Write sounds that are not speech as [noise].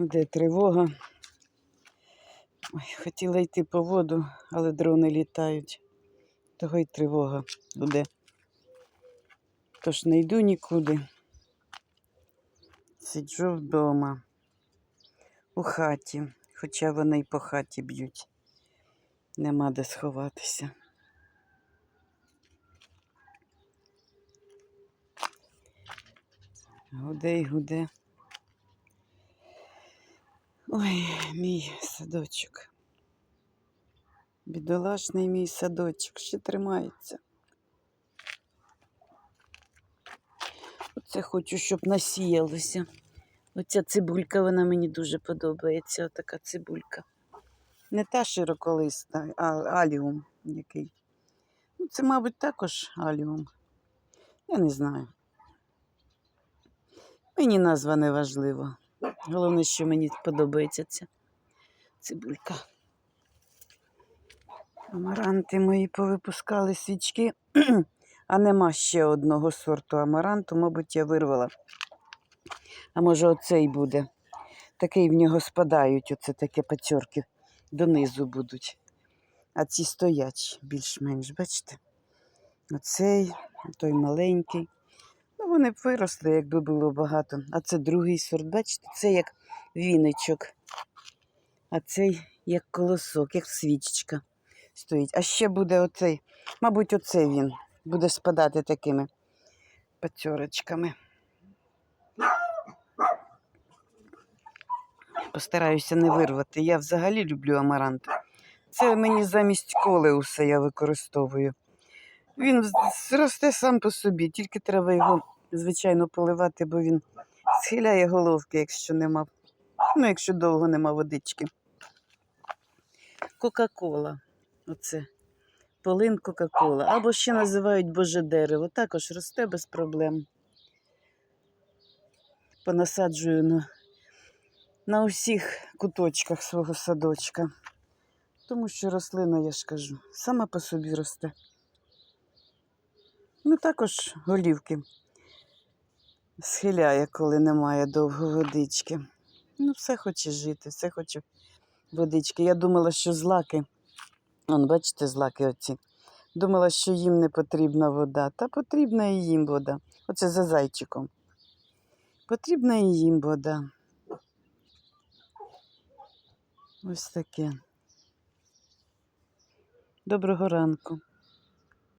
Де тривога. Ой, хотіла йти по воду, але дрони літають. Того й тривога буде. Тож не йду нікуди. Сиджу вдома, у хаті, хоча вони й по хаті б'ють. Нема де сховатися. Гуде й гуде. Ой, мій садочок. Бідолашний мій садочок ще тримається. Оце хочу, щоб насіялося. Оця цибулька, вона мені дуже подобається. Отака цибулька. Не та широколиста, а аліум який. Ну, це, мабуть, також аліум. Я не знаю. Мені назва не важлива. Головне, що мені подобається ця цибулька. Амаранти мої повипускали свічки, [clears throat] а нема ще одного сорту амаранту, мабуть, я вирвала. А може, оцей буде. Такий в нього спадають, оце таке пацьорки донизу будуть. А ці стоять більш-менш, бачите? Оцей, той маленький. Ну, вони б виросли, якби було багато. А це другий сорт, бачите, це як віничок. А цей як колосок, як свічечка стоїть. А ще буде оцей, мабуть, оцей він буде спадати такими пацьорочками. Постараюся не вирвати. Я взагалі люблю амарант. Це мені замість колеуса я використовую. Він росте сам по собі, тільки треба його, звичайно, поливати, бо він схиляє головки, якщо нема. Ну, якщо довго нема водички. Кока-кола. Оце. Полин Кока-кола. Або ще називають Боже дерево. Також росте без проблем. Понасаджую на, на усіх куточках свого садочка. Тому що рослина, я ж кажу, сама по собі росте. Ну, також голівки схиляє, коли немає довго водички. Ну, все хоче жити, все хоче водички. Я думала, що злаки, он, бачите, злаки оці. Думала, що їм не потрібна вода, та потрібна і їм вода. Оце за зайчиком. Потрібна і їм вода. Ось таке. Доброго ранку.